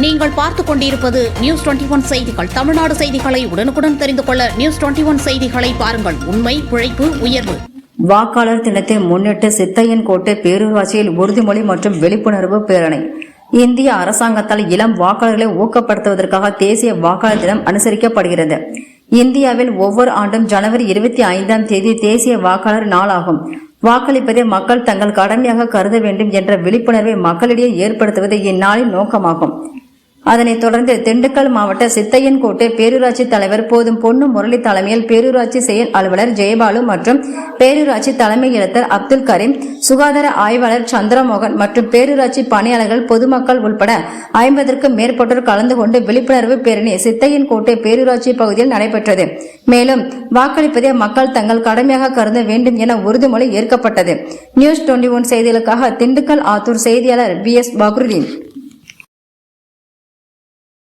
நீங்கள் பார்த்துக் கொண்டிருப்பது நியூஸ் டுவெண்டி ஒன் செய்திகள். தமிழ்நாடு செய்திகளை உடனுக்குடன் தெரிந்து கொள்ள நியூஸ் டுவெண்டி ஒன் செய்திகளை பாருங்கள். உண்மை உழைப்பு உயர்வு. வாக்காளர் தினத்தை முன்னிட்டு சித்தையன்கோட்டை பேரூராட்சியில் உறுதிமொழி மற்றும் விழிப்புணர்வு பேரணி. இந்திய அரசாங்கத்தால் இளம் வாக்காளர்களை ஊக்கப்படுத்துவதற்காக தேசிய வாக்காளர் தினம் அனுசரிக்கப்படுகிறது. இந்தியாவில் ஒவ்வொரு ஆண்டும் ஜனவரி இருபத்தி ஐந்தாம் தேதி தேசிய வாக்காளர் நாளாகும். வாக்களிப்பதை மக்கள் தங்கள் கடமையாக கருத வேண்டும் என்ற விழிப்புணர்வை மக்களிடையே ஏற்படுத்துவது இந்நாளின் நோக்கமாகும். அதனைத் தொடர்ந்து திண்டுக்கல் மாவட்ட சித்தையன்கோட்டை பேரூராட்சி தலைவர் போதும் பொன்னு முரளி தலைமையில் பேரூராட்சி செயல் அலுவலர் ஜெயபாலு மற்றும் பேரூராட்சி தலைமை இலத்தர் அப்துல் கரீம் சுகாதார ஆய்வாளர் சந்திரமோகன் மற்றும் பேரூராட்சி பணியாளர்கள் பொதுமக்கள் உள்பட ஐம்பதற்கும் மேற்பட்டோர் கலந்து கொண்டு விழிப்புணர்வு பேரணி சித்தையன்கோட்டை பேரூராட்சி பகுதியில் நடைபெற்றது. மேலும் வாக்களிப்பதை மக்கள் தங்கள் கடமையாக கருத வேண்டும் என உறுதிமொழி ஏற்கப்பட்டது. நியூஸ் டுவெண்டி ஒன் செய்திகளுக்காக திண்டுக்கல் ஆத்தூர் செய்தியாளர் பி எஸ் பக்ருதீன்.